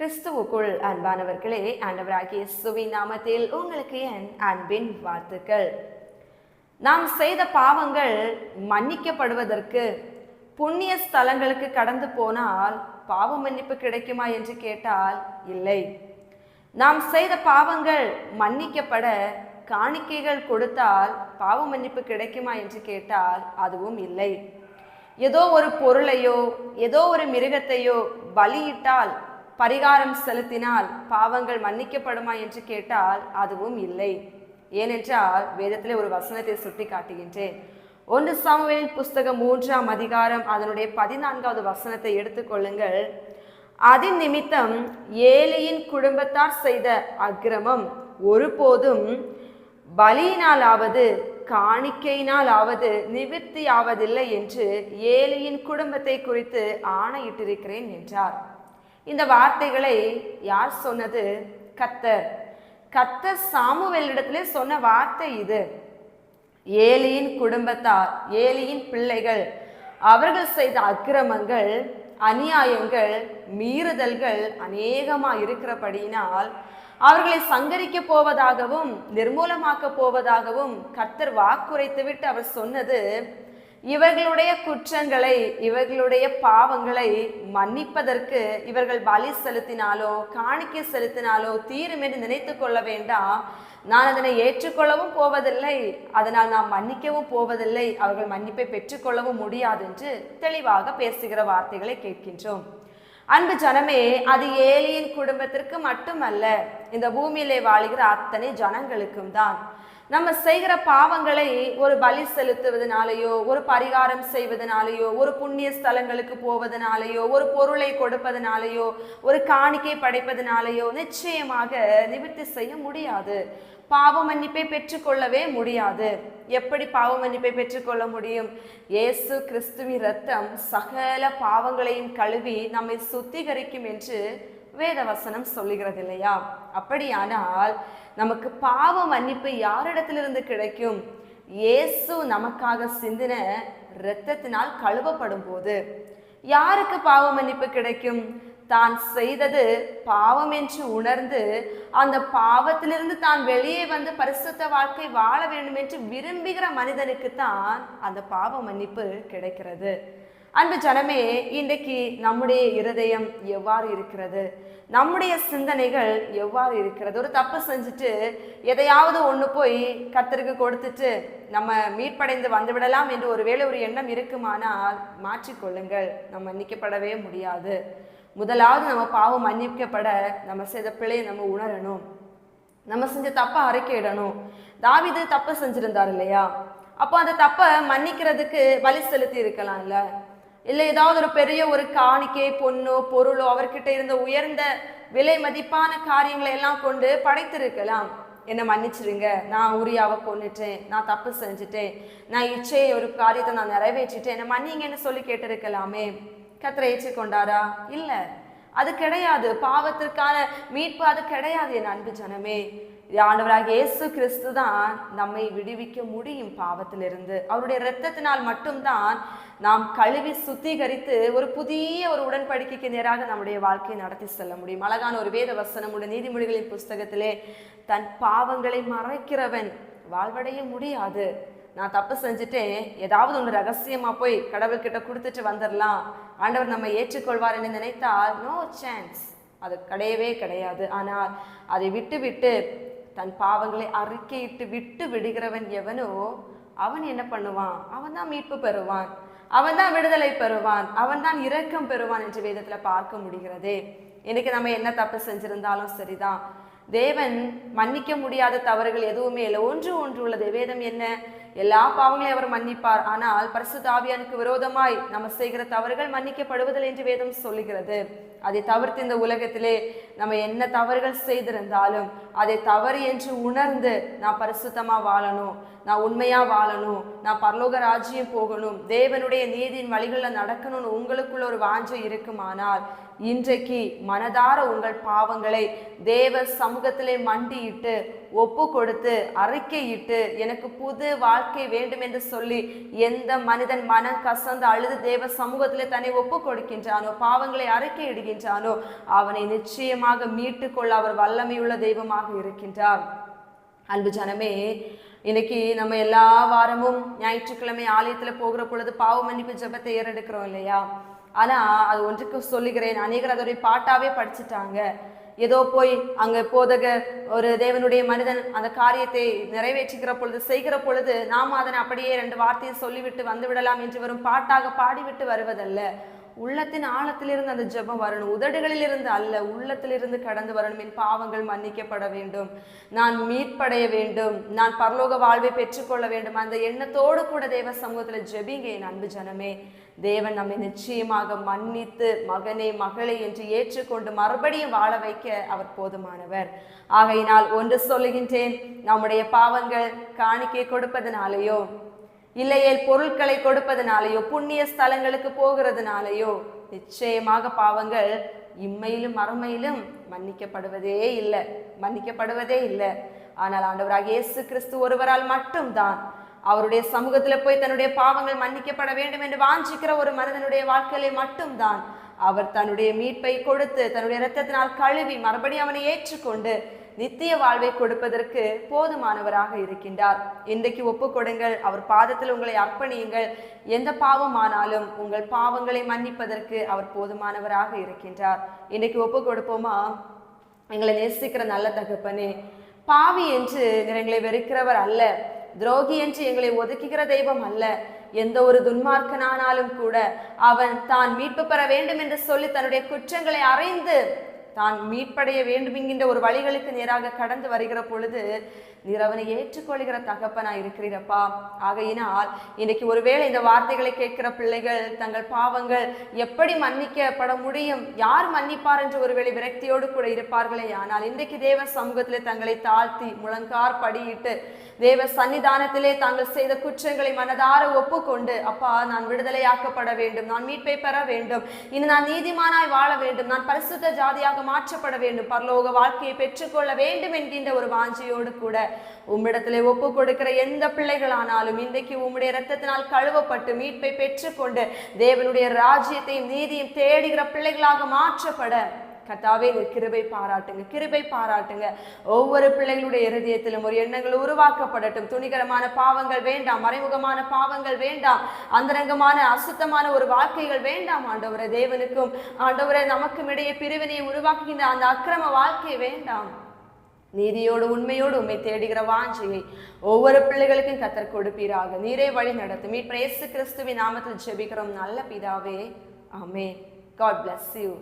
கிறிஸ்துவுக்குள் அன்பானவர்களே ஆண்டவராகிய சுவி நாமத்தில் உங்களுக்கு என் அன்பின் வாழ்த்துக்கள். நாம் செய்த பாவங்கள் மன்னிக்கப்படுவதற்கு புண்ணிய ஸ்தலங்களுக்கு கடந்து போனால் பாவ மன்னிப்பு கிடைக்குமா என்று கேட்டால் இல்லை. நாம் செய்த பாவங்கள் மன்னிக்கப்பட காணிக்கைகள் கொடுத்தால் பாவ மன்னிப்பு கிடைக்குமா என்று கேட்டால் அதுவும் இல்லை. ஏதோ ஒரு பொருளையோ ஏதோ ஒரு மிருகத்தையோ பலியிட்டால் பரிகாரம் செலுத்தினால் பாவங்கள் மன்னிக்கப்படுமா என்று கேட்டால் அதுவும் இல்லை. ஏனென்றால் வேதத்திலே ஒரு வசனத்தை சுட்டி காட்டுகின்றேன் ஒன்று சாமுவேலின் புஸ்தகம் மூன்றாம் அதிகாரம் அதனுடைய பதினான்காவது வசனத்தை எடுத்துக்கொள்ளுங்கள். அதன் நிமித்தம் ஏழையின் குடும்பத்தார் செய்த அக்கிரமம் ஒருபோதும் பலியினாலாவது காணிக்கையினாலாவது நிவர்த்தியாவதில்லை என்று ஏழையின் குடும்பத்தை குறித்து ஆணையிட்டிருக்கிறேன் என்றார். இந்த வார்த்தைகளை யார் சொன்னது? கத்தர். கத்தர் சாமுவேலிடத்திலே சொன்ன வார்த்தை இது. ஏலியின் குடும்பத்தார் ஏலியின் பிள்ளைகள் அவர்கள் செய்த அக்கிரமங்கள் அநியாயங்கள் மீறுதல்கள் அநேகமா இருக்கிறபடியினால் அவர்களை சங்கரிக்க போவதாகவும் நிர்மூலமாக்க போவதாகவும் கத்தர் வாக்குரைத்துவிட்டு அவர் சொன்னது இவர்களுடைய குற்றங்களை இவர்களுடைய பாவங்களை மன்னிப்பதற்கு இவர்கள் பலி செலுத்தினாலோ காணிக்கை செலுத்தினாலோ தீரும் என்று நினைத்து கொள்ள வேண்டாம். நான் அதனை ஏற்றுக்கொள்ளவும் போவதில்லை. அதனால் நாம் மன்னிக்கவும் போவதில்லை. அவர்கள் மன்னிப்பை பெற்றுக்கொள்ளவும் முடியாது என்று தெளிவாக பேசுகிற வார்த்தைகளை கேட்கின்றோம். அன்பு ஜனமே அது ஏலியின் குடும்பத்திற்கு மட்டுமல்ல இந்த பூமியிலே வாழுகிற அத்தனை ஜனங்களுக்கும் தான். நம்ம செய்கிற பாவங்களை ஒரு பலி செலுத்துவதனாலேயோ ஒரு பரிகாரம் செய்வதனாலேயோ ஒரு புண்ணிய ஸ்தலங்களுக்கு போவதனாலேயோ ஒரு பொருளை கொடுப்பதனாலேயோ ஒரு காணிக்கை படைப்பதனாலேயோ நிச்சயமாக நிவர்த்தி செய்ய முடியாது. பாவ மன்னிப்பை பெற்றுக்கொள்ளவே முடியாது. எப்படி பாவ மன்னிப்பை பெற்றுக்கொள்ள முடியும்? இயேசு கிறிஸ்துவின் ரத்தம் சகல பாவங்களையும் கழுவி நம்மை சுத்திகரிக்கும் என்று வேதவசனம் சொல்லுகிறது இல்லையா அப்படியானால் நமக்கு பாவ மன்னிப்பு யாரிடத்திலிருந்து கிடைக்கும்? இயேசு நமக்காக சிந்தின இரத்தத்தினால் கழுவப்படும் போது யாருக்கு பாவ மன்னிப்பு கிடைக்கும்? தான் செய்தது பாவம் என்று உணர்ந்து அந்த பாவத்திலிருந்து தான் வெளியே வந்து பரிசுத்த வாழ்க்கை வாழ வேண்டும் என்று விரும்புகிற மனிதனுக்கு தான் அந்த பாவ மன்னிப்பு கிடைக்கிறது. அன்பு ஜனமே இன்றைக்கு நம்முடைய இருதயம் எவ்வாறு இருக்கிறது? நம்முடைய சிந்தனைகள் எவ்வாறு இருக்கிறது? ஒரு தப்பு செஞ்சுட்டு எதையாவது ஒன்று போய் கத்தருக்கு கொடுத்துட்டு நம்ம மீட்படைந்து வந்து விடலாம் என்று ஒருவேளை ஒரு எண்ணம் இருக்குமானால் மாற்றிக்கொள்ளுங்கள் நம்ம மன்னிக்கப்படவே முடியாது. முதலாவது நம்ம பாவம் மன்னிக்கப்பட நம்ம செய்த பிழையை நம்ம உணரணும். நம்ம செஞ்ச தப்பை அறிக்கையிடணும் தாவிது தப்பு செஞ்சிருந்தார் இல்லையா? அப்போ அந்த தப்பை மன்னிக்கிறதுக்கு பலி செலுத்தி இருக்கலாம்ல. இல்லை ஏதாவது ஒரு பெரிய ஒரு காணிக்கை பொண்ணோ பொருளோ அவர்கிட்ட இருந்த உயர்ந்த விலை மதிப்பான காரியங்களை எல்லாம் கொண்டு படைத்திருக்கலாம். என்னை மன்னிச்சிருங்க. நான் உரியாவை கொண்டுட்டேன் நான் தப்பு செஞ்சுட்டேன். நான் இச்சே ஒரு காரியத்தை நான் நிறைவேற்றிட்டேன். என்னை மன்னிங்கன்னு சொல்லி கேட்டிருக்கலாமே. கத்திர ஏற்றுக்கொண்டாரா? இல்லை. அது கிடையாது. பாவத்திற்கான மீட்பு அது கிடையாது என் அன்பு ஜனமே. ஆண்டவராக இயேசு கிறிஸ்து தான் நம்மை விடுவிக்க முடியும் பாவத்திலிருந்து. அவருடைய இரத்தத்தினால் மட்டும்தான் நாம் கழுவி சுத்திகரித்து ஒரு புதிய ஒரு உடன்படிக்கைக்கு நேராக நம்முடைய வாழ்க்கையை நடத்தி செல்ல முடியும். அழகான ஒரு வேத வசனம் உடைய நீதிமொழிகளின் புஸ்தகத்திலே தன் பாவங்களை மறைக்கிறவன் வாழ்வடைய முடியாது. நான் தப்பு செஞ்சுட்டேன். ஏதாவது ஒன்று ரகசியமாக போய் கடவுள்கிட்ட கொடுத்துட்டு வந்துடலாம் ஆண்டவர் நம்ம ஏற்றுக்கொள்வார் என்று நினைத்தால் நோ சான்ஸ் அது கிடையவே கிடையாது. ஆனால் அதை விட்டு விட்டு தன் பாவங்களை அறிக்கையிட்டு விட்டு விடுகிறவன் எவனோ அவன் என்ன பண்ணுவான்? அவன் தான் மீட்பு பெறுவான். அவன் தான் விடுதலை பெறுவான். அவன் தான் இரக்கம் பெறுவான் என்று வேதத்தில் பார்க்க முடிகிறதே. இன்னைக்கு நம்ம என்ன தப்பு செஞ்சிருந்தாலும் சரிதான். தேவன் மன்னிக்க முடியாத தவறுகள் எதுவுமே இல்லை. ஒன்று ஒன்று உள்ளது. வேதம் என்ன? எல்லா பாவங்களையும் அவர் மன்னிப்பார். ஆனால் பரிசுத்தாவியானுக்கு விரோதமாய் நம்ம செய்கிற தவறுகள் மன்னிக்கப்படுவதில்லை என்று வேதம் சொல்லுகிறது. அதை தவிர்த்து இந்த உலகத்திலே நம்ம என்ன தவறுகள் செய்திருந்தாலும் அதை தவறு என்று உணர்ந்து நான் பரிசுத்தமாக வாழணும் நான் உண்மையாக வாழணும் நான் பரலோக ராஜ்யம் போகணும் தேவனுடைய நீதியின் வழிகளில் நடக்கணும்னு உங்களுக்குள்ள ஒரு வாஞ்சை இருக்குமானால் இன்றைக்கு மனதார உங்கள் பாவங்களை தேவ சமூகத்திலே மண்டியிட்டு ஒப்பு கொடுத்து அறிக்கையிட்டு எனக்கு புது வாழ்க்கை வேண்டும் என்று சொல்லி எந்த மனிதன் மனம் கசந்து அழுது தேவ சமூகத்திலே தன்னை ஒப்பு கொடுக்கின்றானோ பாவங்களை அறிக்கையிடுகின்றானோ அவனை நிச்சயமாக மீட்டுக்கொள்ள அவர் வல்லமையுள்ள தெய்வமாக இருக்கின்றார். அன்பு ஜனமே இன்னைக்கு நம்ம எல்லா வாரமும் ஞாயிற்றுக்கிழமை ஆலயத்தில் போகிற பொழுது பாவ மன்னிப்பு ஜபத்தை ஏறெடுக்கிறோம் இல்லையா? ஆனால் அது ஒன்றுக்கு சொல்லுகிறேன் அநேகர் அதோடைய பாட்டாவே படிச்சுட்டாங்க. ஏதோ போய் அங்க போதக ஒரு தேவனுடைய மனிதன் அந்த காரியத்தை நிறைவேற்றுகிற பொழுது செய்கிற பொழுது நாம் அதனை அப்படியே ரெண்டு வார்த்தையை சொல்லிவிட்டு வந்து விடலாம் என்று வரும் பாட்டாக பாடிவிட்டு வருவதல்ல. உள்ளத்தின் ஆழத்திலிருந்து அந்த ஜெபம் வரணும். உதடுகளிலிருந்து அல்ல உள்ளத்திலிருந்து கடந்து வரணும். என் பாவங்கள் மன்னிக்கப்பட வேண்டும். நான் மீட்படைய வேண்டும். நான் பரலோக வாழ்வை பெற்றுக்கொள்ள வேண்டும். அந்த எண்ணத்தோடு கூட தேவ சமூகத்தில் ஜெபிங்க என் அன்பு ஜனமே. தேவன் நம்மை நிச்சயமாக மன்னித்து மகனே மகளே என்று ஏற்றுக்கொண்டு மறுபடியும் வாழ வைக்க அவர் போதுமானவர். ஆகையினால் ஒன்று சொல்லுகின்றேன் நம்முடைய பாவங்கள் காணிக்கை கொடுப்பதனாலேயோ இல்லையேல் பொருட்களை கொடுப்பதனாலேயோ புண்ணிய ஸ்தலங்களுக்கு போகிறதுனாலேயோ நிச்சயமாக பாவங்கள் இம்மையிலும் மறுமையிலும் மன்னிக்கப்படுவதே இல்லை மன்னிக்கப்படுவதே இல்லை. ஆனால் ஆண்டவராக இயேசு கிறிஸ்து ஒருவரால் மட்டும்தான் அவருடைய சமூகத்தில் போய் தன்னுடைய பாவங்கள் மன்னிக்கப்பட வேண்டும் என்று வாஞ்சிக்கிற ஒரு மனிதனுடைய வாழ்க்கையிலே மட்டும்தான் அவர் தன்னுடைய மீட்பை கொடுத்து தன்னுடைய இரத்தத்தினால் கழுவி மறுபடியும் அவனை ஏற்றுக்கொண்டு நித்திய வாழ்வை கொடுப்பதற்கு போதுமானவராக இருக்கின்றார். இன்றைக்கு ஒப்பு கொடுங்கள். அவர் பாதத்தில் உங்களை அர்ப்பணியுங்கள். எந்த பாவமானாலும் உங்கள் பாவங்களை மன்னிப்பதற்கு அவர் போதுமானவராக இருக்கின்றார். இன்றைக்கு ஒப்பு கொடுப்போமா? எங்களை நேசிக்கிற நல்ல தகப்பனே பாவி என்று எங்களை வெறுக்கிறவர் அல்ல. துரோகி என்று எங்களை ஒதுக்குகிற தெய்வம் அல்ல. எந்த ஒரு துன்மார்க்கனானாலும் கூட அவன் தான் மீட்பு பெற வேண்டும் என்று சொல்லி தன்னுடைய குற்றங்களை அறிந்து தான் மீட்படைய வேண்டும் என்கின்ற ஒரு வழிகளுக்கு நேராக கடந்து வருகிற பொழுது நீர் அவனை ஏற்றுக்கொள்கிற தகப்பனா இருக்கிறீரப்பா. ஆகையினால் இன்னைக்கு ஒருவேளை இந்த வார்த்தைகளை கேட்கிற பிள்ளைகள் தங்கள் பாவங்கள் எப்படி மன்னிக்கப்பட முடியும்? யார் மன்னிப்பார் என்று ஒருவேளை விரக்தியோடு கூட இருப்பார்களே. ஆனால் இன்றைக்கு தேவ சமூகத்திலே தங்களை தாழ்த்தி முழங்கார் படியிட்டு தேவ சன்னிதானத்திலே தாங்கள் செய்த குற்றங்களை மனதார ஒப்புக்கொண்டு அப்பா நான் விடுதலையாக்கப்பட வேண்டும். நான் மீட்பை பெற வேண்டும். இனி நான் நீதிமானாய் வாழ வேண்டும். நான் பரிசுத்த ஜாதியாக மாற்றப்பட வேண்டும். பரலோக வாழ்க்கையை பெற்றுக்கொள்ள வேண்டும் என்கின்ற ஒரு வாஞ்சியோடு கூட உம்மிடத்திலே ஒப்பு கொடுக்கிற எந்த பிள்ளைகளானாலும் இன்றைக்கு உம்முடைய ரத்தத்தினால் கழுவப்பட்டு மீட்பை பெற்றுக்கொண்டு தேவனுடைய ராஜ்யத்தையும் நீதியும் தேடுகிற பிள்ளைகளாக மாற்றப்பட கத்தாவே நீர் கிருபை பாராட்டுங்க கிருபை பாராட்டுங்க. ஒவ்வொரு பிள்ளைகளுடைய இருதயத்திலும் ஒரு எண்ணங்கள் உருவாக்கப்படட்டும். துணிகரமான பாவங்கள் வேண்டாம் மறைமுகமான பாவங்கள் வேண்டாம் அந்தரங்கமான அசுத்தமான ஒரு வாழ்க்கைகள் வேண்டாம் ஆண்டவர தேவனுக்கும் ஆண்டவரை நமக்கும் இடையே பிரிவினையை உருவாக்குகின்ற அந்த அக்கிரம வாழ்க்கை வேண்டாம். நீதியோடு உண்மையோடு உண்மை தேடுகிற வாஞ்சியை ஒவ்வொரு பிள்ளைகளுக்கும் கத்தர் கொடுப்பீராக. நீரே வழி நடத்தும். மீட் இயேசு கிறிஸ்துவின் நாமத்தில் ஜெபிக்கிறோம். நல்ல பிதாவே. ஆமே காட் பிளஸ் யூ